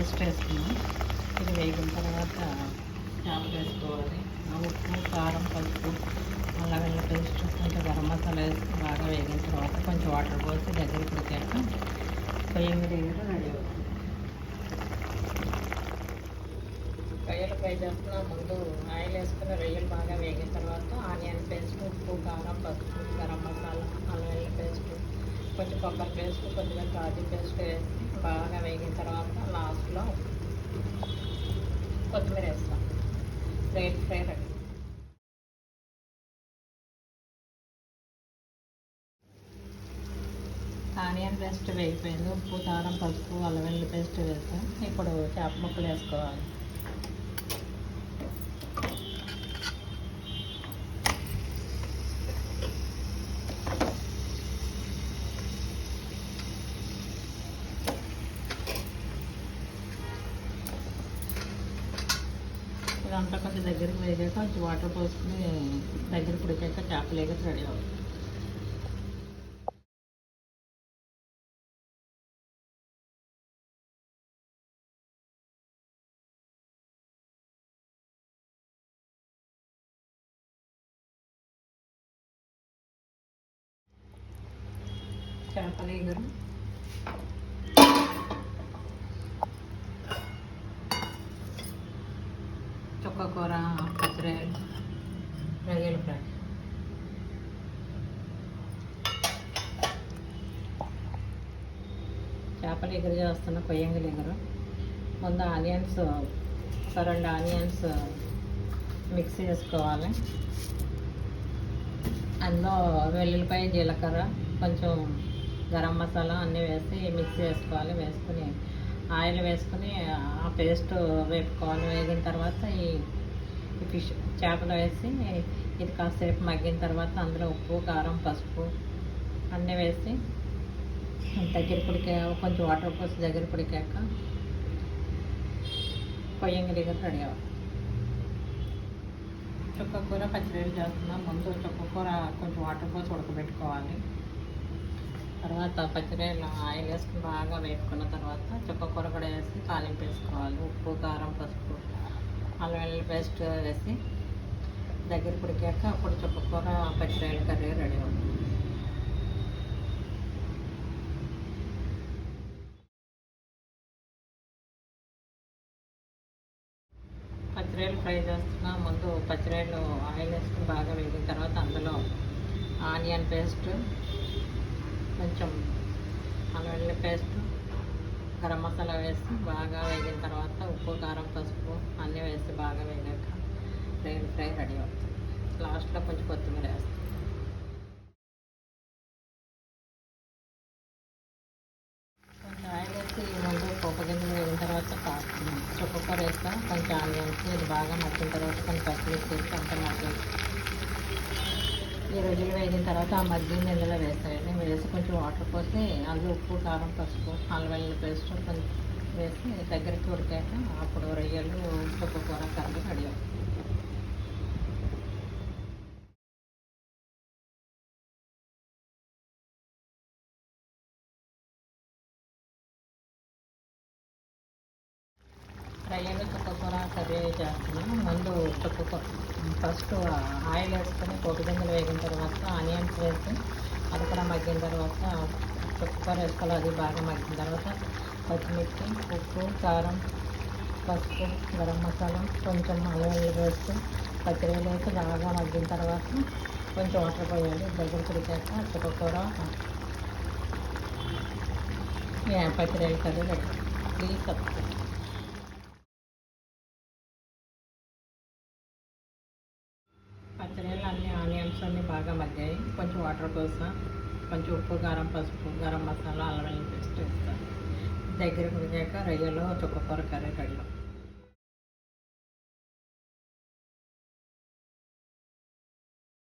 Paste వేసుకున్నాం. ఇది వేగిన తర్వాత చేపలు వేసుకోవాలి. ఉప్పు కారం పసుపు అలా వెళ్ళి పేస్ట్ కొంచెం గరం మసాలా వేసి బాగా వేగిన తర్వాత కొంచెం వాటర్ పోసి దగ్గర పెట్టాక పొయ్యి మీద వేయడం రెడీ అవుతుంది. రొయ్యలు ఫ్రై చేస్తున్న ముందు ఆయిల్ వేసుకుని రొయ్యలు బాగా వేగిన తర్వాత ఆనియన్ పేస్ట్ ఉప్పు కారం పసుపు గరం మసాలా అల్లం వెల్లుల్లి పేస్ట్ కొంచెం కొబ్బరి పేస్ట్ కొద్దిగా కాజు పేస్ట్ వేసి బాగా వేగిన తర్వాత లాస్ట్లో కొత్తిమీర వేస్తాం. Fried fry ready. Onion paste వేగిపోయింది. ఉప్పు కారం పసుపు అల్లవెల్లి పేస్ట్ వేస్తాం ఇప్పుడు చేప ముక్కలు వేసుకోవాలి. దాంట్లో కొంచెం దగ్గరికి వేగాక కొంచెం వాటర్ పోసుకుని దగ్గర పుడికాక చేపలు వేగక రెడీ అవుతుంది చేపలు ఎగురు చుక్క కూర పచ్చిరాయలు రొయ్యలు ఫ్రై చేపలు ఎగురు చేస్తున్న కొయ్యంగులు ఎగురు. ముందు ఆనియన్స్ ఒక రెండు ఆనియన్స్ మిక్స్ చేసుకోవాలి. అందులో వెల్లుల్లిపాయ జీలకర్ర కొంచెం గరం మసాలా అన్నీ వేసి మిక్స్ చేసుకోవాలి. వేసుకుని ఆయిల్ వేసుకుని ఆ పేస్ట్ వేపుకోవాలి. వేగిన తర్వాత ఈ ఫిష్ చేపలు వేసి ఇది కాసేపు మగ్గిన తర్వాత అందులో ఉప్పు కారం పసుపు అన్నీ వేసి దగ్గర పొడికా కొంచెం వాటర్ పోసి దగ్గర పొడికాక పొయ్యంగి దగ్గర రెడీ అవ్వాలి. చుక్క కూర పచ్చిరేలు చేస్తున్నాం ముందు చుక్క కూర కొంచెం వాటర్ పోసి ఉడకబెట్టుకోవాలి. తర్వాత పచ్చిరేలు ఆయిల్ వేసుకుని బాగా వేపుకున్న తర్వాత చుక్క కూర కూడా వేసి తాలింపు వేసుకోవాలి. ఉప్పు కారం పసుపు అల్లం వెల్లుల్లి పేస్ట్ వేసి దగ్గర ఉడికాక అప్పుడు చుక్కకూర కూర కర్రీ రెడీ అవుతుంది. పచ్చిరాయలు ఫ్రై చేస్తున్నా ముందు పచ్చిరాయలు ఆయిల్ వేసుకుని బాగా వేగిన తర్వాత అందులో ఆనియన్ పేస్ట్ కొంచెం అల్లం వెల్లుల్లి పేస్ట్ గరం మసాలా వేసి బాగా వేగిన తర్వాత ఉప్పు కారం పసుపు అన్నీ వేసి బాగా వేగాక రొయ్యలు ఫ్రై రెడీ అవుతుంది. లాస్ట్లో కొంచెం కొత్తిమీర వేస్తాం. కొంచెం ఆయిల్ వేసి ముందు గింజలు వేగిన తర్వాత చుక్కకూర వేస్తాం. కొంచెం ఆనియన్స్ ఇది బాగా మగ్గిన తర్వాత కొంచెం పచ్చిమిర్చి వేసి అంతా మగ్గి ఈ రొయ్యలు వేసిన తర్వాత ఆ మగ్గిన నీళ్ళలో వేస్తాయండి వేసి కొంచెం వాటర్ పోసి అందులో ఉప్పు కారం పసుపు అల్లం వెల్లుల్లి పేస్ట్ కొంచెం వేసి దగ్గరికి ఉడికాక అప్పుడు రొయ్యలు రొయ్యలు చుక్కకూర కర్రీ చేస్తున్నాను. ముందు చుక్కకూర ఫస్ట్ ఆయిల్ వేసుకొని పోపు గింజలు వేగిన తర్వాత ఆనియన్స్ వేసి అది కూడా మగ్గిన తర్వాత చుక్కకూర వేసుకోవాలి. అది బాగా మగ్గిన తర్వాత పచ్చిమిర్చి ఉప్పు కారం పసుపు గరం మసాలా కొంచెం అల్లం వేసి పచ్చిరొయ్యలు వేసి బాగా మగ్గిన తర్వాత కొంచెం వాటర్ పోయాలి. దగ్గర ఉడికాక చుక్కకూర పచ్చిరొయ్యల curry ready please subscribe items అన్నీ బాగా మగ్గాయి. కొంచెం వాటర్ పోసా. కొంచెం ఉప్పు కారం పసుపు గరం మసాలా అల్లం పేస్ట్ వేస్తాను దగ్గర ఉడికాక రొయ్యలో చుక్కకూర కర్రీ కడిగాం